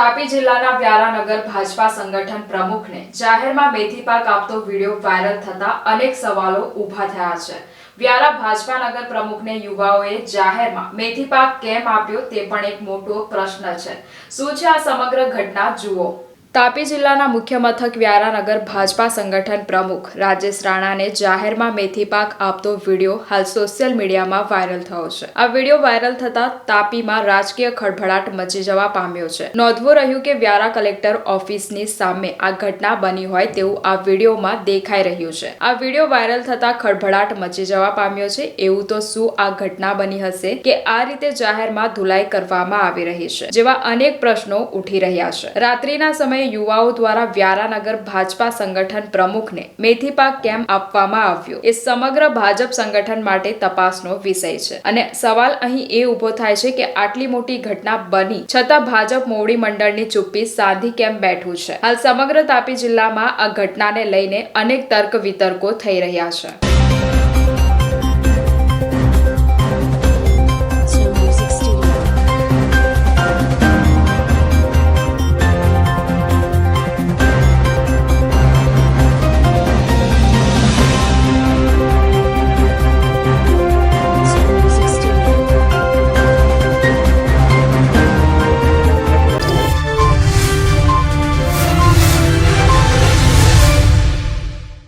તાપી જિલ્લાના વ્યારાનગર ભાજપા સંગઠન પ્રમુખને જાહેરમાં મેથી પાક આપતો વીડિયો વાયરલ થતા અનેક સવાલો ઊભા થયા છે. વ્યારા ભાજપા નગર પ્રમુખને યુવાઓએ જાહેરમાં મેથી પાક કેમ આપ્યો તે પણ એક મોટો પ્રશ્ન છે. શું છે આ સમગ્ર ઘટના? જુઓ. તાપી જિલ્લાના મુખ્ય મથક વ્યારાનગર ભાજપા સંગઠન પ્રમુખ રાજેશ રાણાને જાહેરમાં મેથી પાક આપતો વીડિયો હાલ સોશિયલ મીડિયામાં વાયરલ થયો છે. આ વીડિયો વાયરલ થતા તાપીમાં રાજકીય ખળભળાટ મચી જવા પામ્યો છે. નોંધવું રહ્યું કે વ્યારા કલેક્ટર ઓફિસની સામે આ ઘટના બની હોય તેવું આ વિડીયોમાં દેખાઈ રહ્યું છે. આ વીડિયો વાયરલ થતા ખળભળાટ મચી જવા પામ્યો છે. એવું તો શું આ ઘટના બની હશે કે આ રીતે જાહેરમાં ધુલાઈ કરવામાં આવી રહી છે, જેવા અનેક પ્રશ્નો ઉઠી રહ્યા છે. રાત્રિના સમયે યુવાઓ દ્વારા વ્યારાનગર ભાજપા સંગઠન પ્રમુખને મેથી પાક કેમ આપવામાં આવ્યો? એ સમગ્ર ભાજપ સંગઠન માટે તપાસનો વિષય છે. અને સવાલ અહીં એ ઊભો થાય છે કે આટલી મોટી ઘટના બની, છતાં ભાજપ મોવડી મંડળની ચુપ્પી સાધી કેમ બેઠું છે? હાલ સમગ્ર તાપી જિલ્લામાં આ ઘટનાને લઈને અનેક તર્ક વિતર્કો થઈ રહ્યા છે.